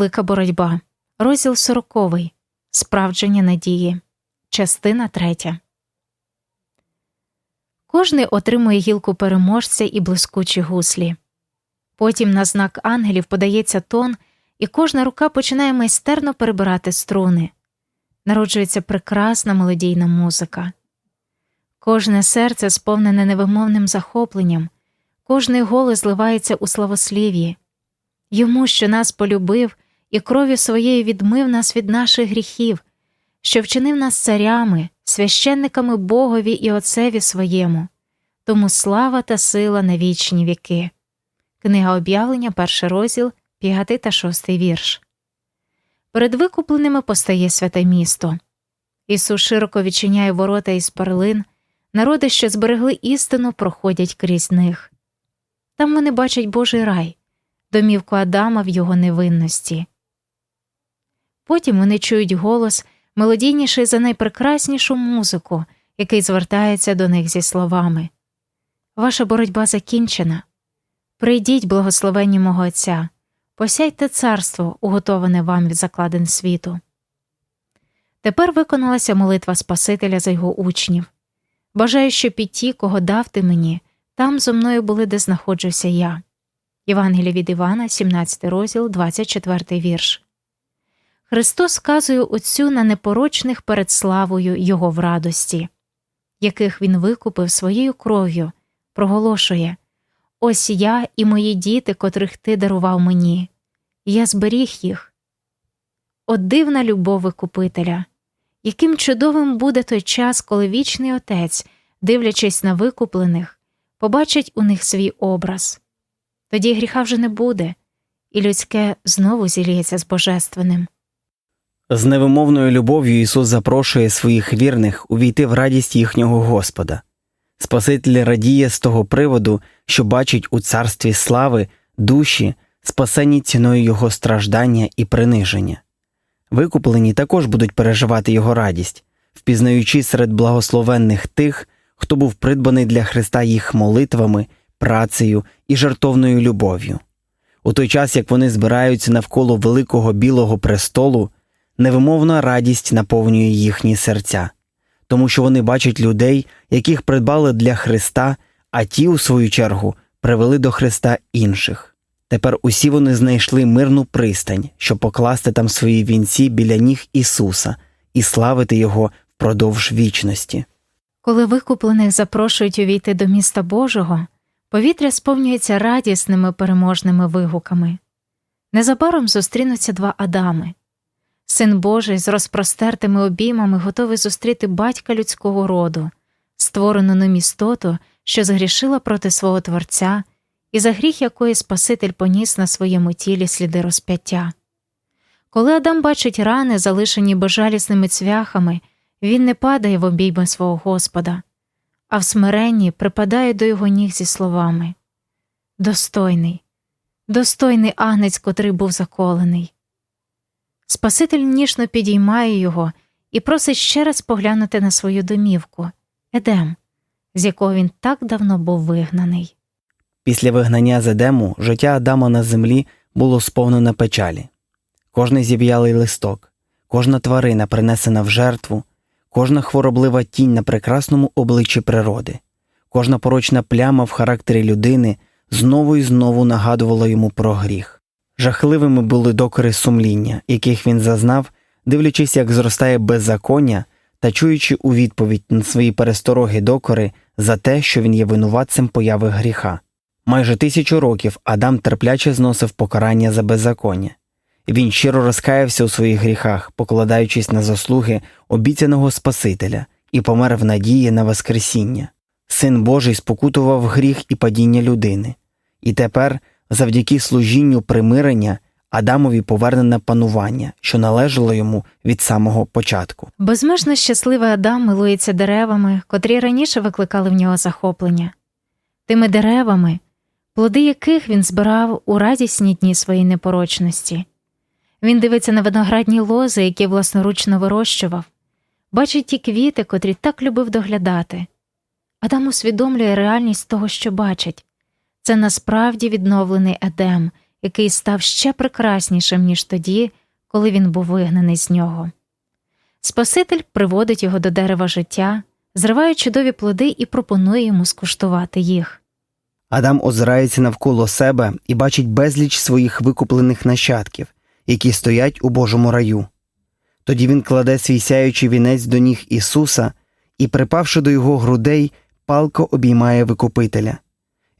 Велика боротьба. Розділ сороковий. Справдження надії. Частина третя. Кожний отримує гілку переможця і блискучі гуслі. Потім на знак ангелів подається тон, і кожна рука починає майстерно перебирати струни. Народжується прекрасна мелодійна музика. Кожне серце сповнене невимовним захопленням, кожний голос зливається у славослів'ї. Йому, що нас полюбив, і кров'ю своєю відмив нас від наших гріхів, що вчинив нас царями, священниками Богові і Отцеві своєму, тому слава та сила на вічні віки. Книга об'явлення, перший розділ, п'ятий та шостий вірш. Перед викупленими постає святе місто. Ісус широко відчиняє ворота із перлин, народи, що зберегли істину, проходять крізь них. Там вони бачать Божий рай, домівку Адама в його невинності. Потім вони чують голос, мелодійніший за найпрекраснішу музику, який звертається до них зі словами Ваша боротьба закінчена. Прийдіть, благословенні мого Отця, посяйте царство, уготоване вам від закладин світу. Тепер виконалася молитва Спасителя за його учнів. Бажаю, щоб і ті, кого дав ти мені, там зо мною були, де знаходжуся я. Євангелія від Івана, 17 розділ, 24 вірш. Христос сказує Отцю на непорочних перед славою Його в радості, яких Він викупив своєю кров'ю, проголошує Ось я і мої діти, котрих ти дарував мені, я зберіг їх. От дивна любов викупителя, яким чудовим буде той час, коли вічний Отець, дивлячись на викуплених, побачить у них свій образ. Тоді гріха вже не буде, і людське знову зіліється з божественним. З невимовною любов'ю Ісус запрошує своїх вірних увійти в радість їхнього Господа. Спаситель радіє з того приводу, що бачить у царстві слави душі, спасені ціною Його страждання і приниження. Викуплені також будуть переживати Його радість, впізнаючи серед благословенних тих, хто був придбаний для Христа їх молитвами, працею і жертовною любов'ю. У той час, як вони збираються навколо великого білого престолу, невимовна радість наповнює їхні серця, тому що вони бачать людей, яких придбали для Христа, а ті, у свою чергу, привели до Христа інших. Тепер усі вони знайшли мирну пристань, щоб покласти там свої вінці біля ніг Ісуса і славити Його впродовж вічності. Коли викуплених запрошують увійти до міста Божого, повітря сповнюється радісними переможними вигуками. Незабаром зустрінуться два Адами. Син Божий з розпростертими обіймами готовий зустріти батька людського роду, створену ним істоту, що згрішила проти свого Творця, і за гріх якої Спаситель поніс на своєму тілі сліди розп'яття. Коли Адам бачить рани, залишені безжалісними цвяхами, він не падає в обійми свого Господа, а в смиренні припадає до його ніг зі словами Достойний, достойний агнець, котрий був заколений. Спаситель ніжно підіймає його і просить ще раз поглянути на свою домівку Едем, з якого він так давно був вигнаний. Після вигнання з Едему життя Адама на землі було сповнене печалі. Кожний зів'ялий листок, кожна тварина, принесена в жертву, кожна хвороблива тінь на прекрасному обличчі природи, кожна порочна пляма в характері людини знову і знову нагадувала йому про гріх. Жахливими були докори сумління, яких він зазнав, дивлячись, як зростає беззаконня та чуючи у відповідь на свої перестороги докори за те, що він є винуватцем появи гріха. Майже тисячу років Адам терпляче зносив покарання за беззаконня. Він щиро розкаявся у своїх гріхах, покладаючись на заслуги обіцяного Спасителя, і помер в надії на Воскресіння. Син Божий спокутував гріх і падіння людини, і тепер завдяки служінню примирення Адамові повернене панування, що належало йому від самого початку. Безмежно щасливий Адам милується деревами, котрі раніше викликали в нього захоплення, тими деревами, плоди яких він збирав у радісні дні своєї непорочності. Він дивиться на виноградні лози, які власноручно вирощував, бачить ті квіти, котрі так любив доглядати. Адам усвідомлює реальність того, що бачить це насправді відновлений Едем, який став ще прекраснішим, ніж тоді, коли він був вигнаний з нього. Спаситель приводить його до дерева життя, зриває чудові плоди і пропонує йому скуштувати їх. Адам озирається навколо себе і бачить безліч своїх викуплених нащадків, які стоять у Божому раю. Тоді він кладе свій сяючий вінець до ніг Ісуса і, припавши до його грудей, палко обіймає Викупителя.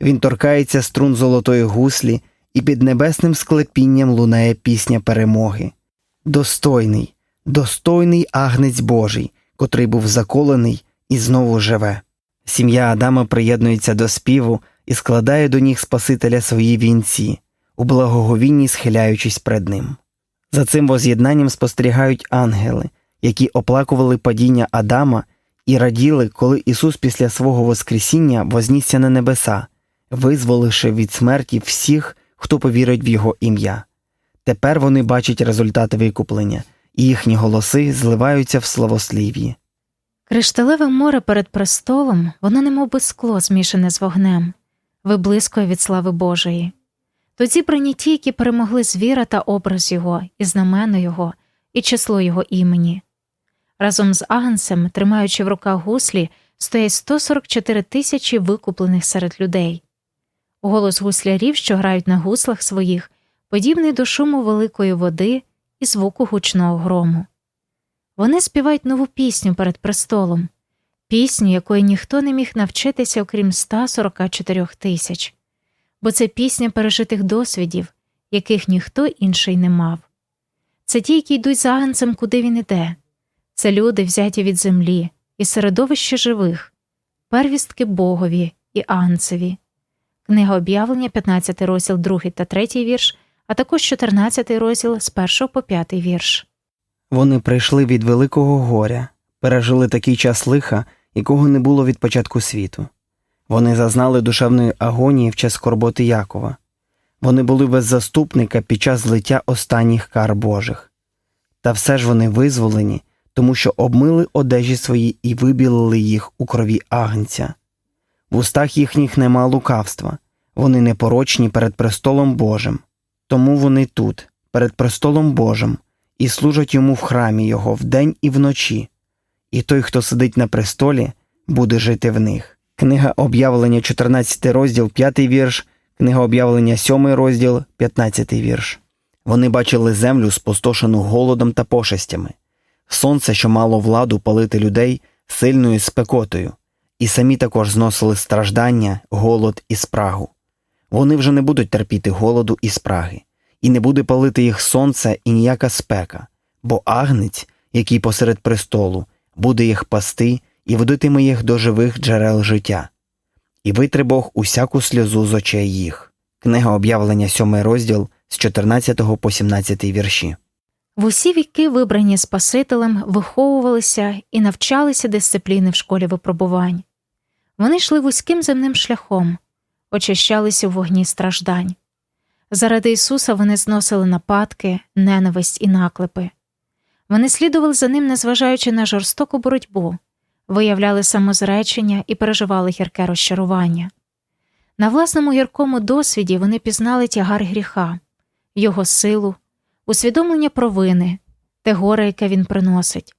Він торкається струн золотої гуслі, і під небесним склепінням лунає пісня перемоги. Достойний, достойний агнець Божий, котрий був заколений і знову живе. Сім'я Адама приєднується до співу і складає до ніг Спасителя свої вінці, у благоговінні схиляючись пред ним. За цим воз'єднанням спостерігають ангели, які оплакували падіння Адама і раділи, коли Ісус після свого Воскресіння вознісся на небеса, визволивши від смерті всіх, хто повірить в Його ім'я. Тепер вони бачать результати викуплення, і їхні голоси зливаються в славослів'ї. Кришталеве море перед престолом, воно немов би скло змішане з вогнем, виблискує від слави Божої. Тут зібрані ті, які перемогли звіра та образ його, і знамено його, і число його імені. Разом з Агнцем, тримаючи в руках гуслі, стоять 144 тисячі викуплених серед людей. Голос гуслярів, що грають на гуслах своїх, подібний до шуму великої води і звуку гучного грому. Вони співають нову пісню перед престолом, пісню, якої ніхто не міг навчитися, окрім 144 тисяч, бо це пісня пережитих досвідів, яких ніхто інший не мав. Це ті, які йдуть за агнцем, куди він іде. Це люди, взяті від землі, і середовище живих, первістки Богові і Агнцеві. Книга об'явлення, 15 розділ, 2 та 3 вірш, а також 14 розділ з 1 по 5 вірш. Вони прийшли від великого горя, пережили такий час лиха, якого не було від початку світу. Вони зазнали душевної агонії в час скорботи Якова. Вони були без заступника під час злиття останніх кар Божих. Та все ж вони визволені, тому що обмили одежі свої і вибілили їх у крові агнця. В устах їхніх нема лукавства, вони непорочні перед престолом Божим. Тому вони тут, перед престолом Божим, і служать йому в храмі його вдень і вночі, і той, хто сидить на престолі, буде жити в них. Книга об'явлення, 14 розділ, 5 вірш, книга об'явлення, 7 розділ, 15 вірш. Вони бачили землю, спустошену голодом та пошестями, сонце, що мало владу палити людей сильною спекотою, і самі також зносили страждання, голод і спрагу. Вони вже не будуть терпіти голоду і спраги, і не буде палити їх сонце і ніяка спека, бо агнець, який посеред престолу, буде їх пасти і водитиме їх до живих джерел життя. І витре Бог усяку сльозу з очей їх. Книга об'явлення, 7 розділ з 14 по 17 вірші. В усі віки вибрані Спасителем виховувалися і навчалися дисципліни в школі випробувань. Вони йшли вузьким земним шляхом, очищалися в вогні страждань. Заради Ісуса вони зносили нападки, ненависть і наклепи. Вони слідували за ним, незважаючи на жорстоку боротьбу, виявляли самозречення і переживали гірке розчарування. На власному гіркому досвіді вони пізнали тягар гріха, його силу, усвідомлення провини, те горе, яке він приносить,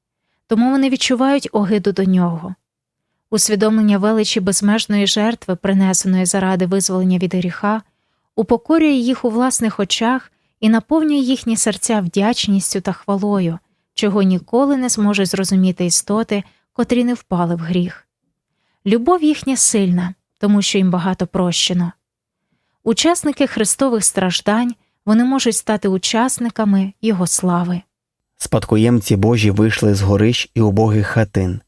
тому вони відчувають огиду до нього. Усвідомлення величі безмежної жертви, принесеної заради визволення від гріха, упокорює їх у власних очах і наповнює їхні серця вдячністю та хвалою, чого ніколи не зможуть зрозуміти істоти, котрі не впали в гріх. Любов їхня сильна, тому що їм багато прощено. Учасники Христових страждань вони можуть стати учасниками Його слави. Спадкоємці Божі вийшли з горищ і убогих хатин,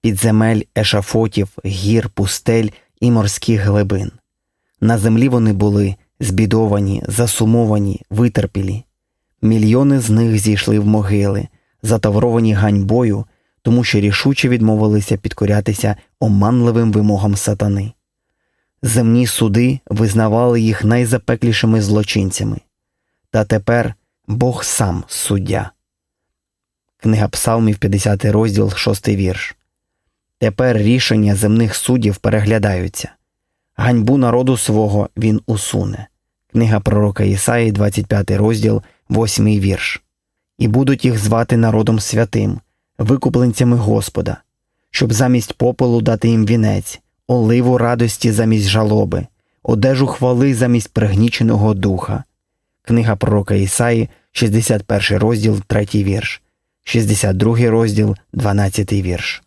підземель, ешафотів, гір, пустель і морських глибин. На землі вони були збідовані, засумовані, витерпілі. Мільйони з них зійшли в могили, затавровані ганьбою, тому що рішуче відмовилися підкорятися оманливим вимогам сатани. Земні суди визнавали їх найзапеклішими злочинцями. Та тепер Бог сам суддя. Книга Псалмів, 50 розділ, 6 вірш. Тепер рішення земних суддів переглядаються. Ганьбу народу свого він усуне. Книга пророка Ісаї, 25 розділ, 8 вірш. І будуть їх звати народом святим, викупленцями Господа, щоб замість попелу дати їм вінець, оливу радості замість жалоби, одежу хвали замість пригніченого духа. Книга пророка Ісаї, 61 розділ, 3 вірш, 62 розділ, 12 вірш.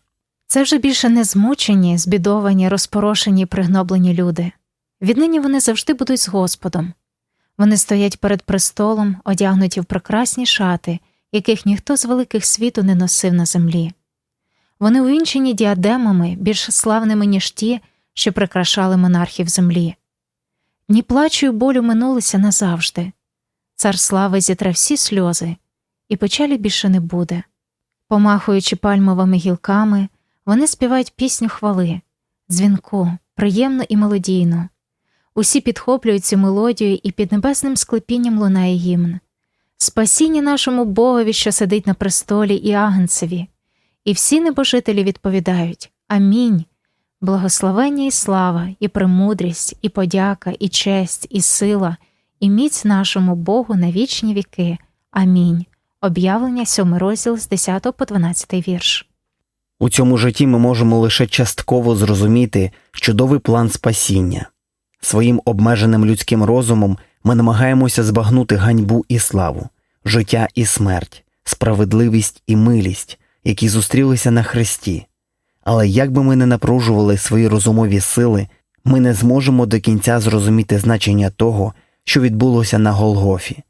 Це вже більше не змучені, збідовані, розпорошені, пригноблені люди. Віднині вони завжди будуть з Господом. Вони стоять перед престолом, одягнуті в прекрасні шати, яких ніхто з великих світу не носив на землі. Вони увінчені діадемами, більш славними, ніж ті, що прикрашали монархів землі. Дні плачу й болю минулися назавжди. Цар слави зітре всі сльози, і печалі більше не буде. Помахуючи пальмовими гілками, вони співають пісню хвали, дзвінку, приємно і мелодійно. Усі підхоплюють цю мелодію, і під небесним склепінням лунає гімн. Спасіння нашому Богові, що сидить на престолі, і агнцеві. І всі небожителі відповідають Амінь. Благословення і слава, і премудрість, і подяка, і честь, і сила, і міць нашому Богу на вічні віки. Амінь. Об'явлення 7 розділ з 10 по 12 вірш. У цьому житті ми можемо лише частково зрозуміти чудовий план спасіння. Своїм обмеженим людським розумом ми намагаємося збагнути ганьбу і славу, життя і смерть, справедливість і милість, які зустрілися на Христі. Але як би ми не напружували свої розумові сили, ми не зможемо до кінця зрозуміти значення того, що відбулося на Голгофі.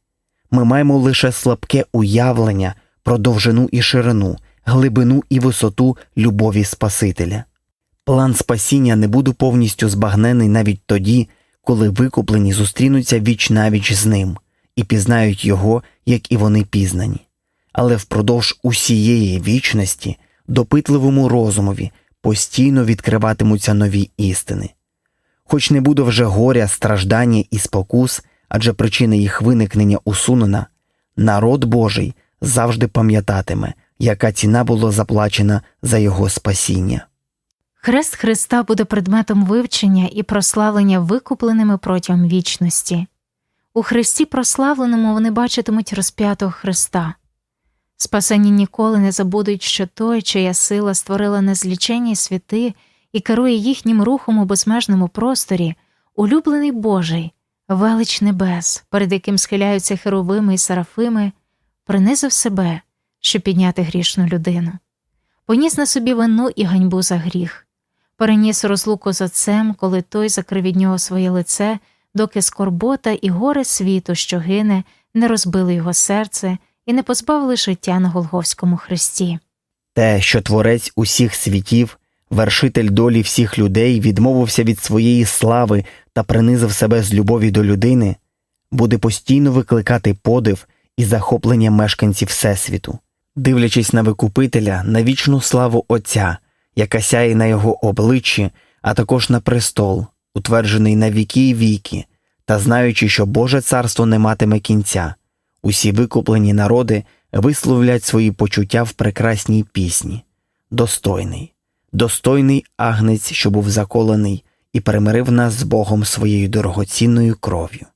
Ми маємо лише слабке уявлення про довжину і ширину, глибину і висоту любові Спасителя. План спасіння не буде повністю збагнений навіть тоді, коли викуплені зустрінуться віч навіч з ним і пізнають його, як і вони пізнані. Але впродовж усієї вічності допитливому розумові постійно відкриватимуться нові істини. Хоч не буде вже горя, страждання і спокус, адже причина їх виникнення усунена, народ Божий завжди пам'ятатиме, яка ціна була заплачена за його спасіння. Хрест Христа буде предметом вивчення і прославлення викупленими протягом вічності. У Христі прославленому вони бачитимуть розп'ятого Христа. Спасені ніколи не забудуть, що той, чия сила створила незліченні світи і керує їхнім рухом у безмежному просторі, улюблений Божий, велич небес, перед яким схиляються херовими і серафими, принизив себе, щоб підняти грішну людину, поніс на собі вину і ганьбу за гріх, переніс розлуку з отцем, коли той закрив від нього своє лице, доки скорбота і горе світу, що гине, не розбили його серце і не позбавили життя на Голговському хресті. Те, що творець усіх світів, вершитель долі всіх людей відмовився від своєї слави та принизив себе з любові до людини, буде постійно викликати подив і захоплення мешканців Всесвіту, дивлячись на викупителя, на вічну славу Отця, яка сяє на його обличчі, а також на престол, утверджений на віки й віки, та знаючи, що Боже царство не матиме кінця. Усі викуплені народи висловлять свої почуття в прекрасній пісні. Достойний, достойний агнець, що був заколений і перемирив нас з Богом своєю дорогоцінною кров'ю.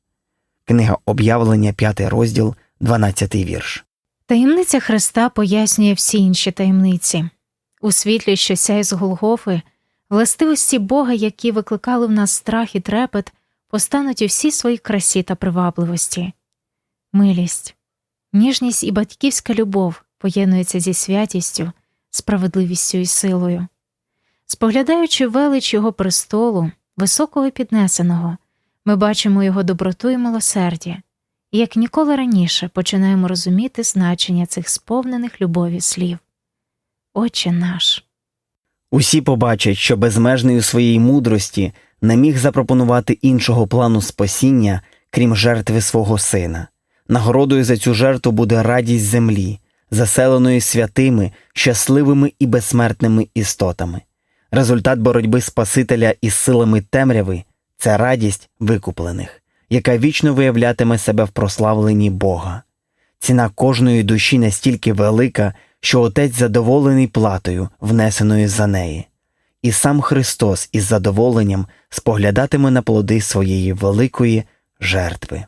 Книга об'явлення, 5 розділ, 12 вірш. Таємниця Христа пояснює всі інші таємниці. У світлі, що сяє з Голгофи, властивості Бога, які викликали в нас страх і трепет, постануть у всій своїй красі та привабливості. Милість, ніжність і батьківська любов поєднуються зі святістю, справедливістю і силою. Споглядаючи велич його престолу, високого і піднесеного, ми бачимо його доброту і милосердя, як ніколи раніше починаємо розуміти значення цих сповнених любові слів. Отче наш. Усі побачать, що безмежний у своїй мудрості не міг запропонувати іншого плану спасіння, крім жертви свого сина. Нагородою за цю жертву буде радість землі, заселеної святими, щасливими і безсмертними істотами. Результат боротьби Спасителя із силами темряви це радість викуплених, яка вічно виявлятиме себе в прославленні Бога. Ціна кожної душі настільки велика, що Отець задоволений платою, внесеною за неї, і сам Христос із задоволенням споглядатиме на плоди своєї великої жертви.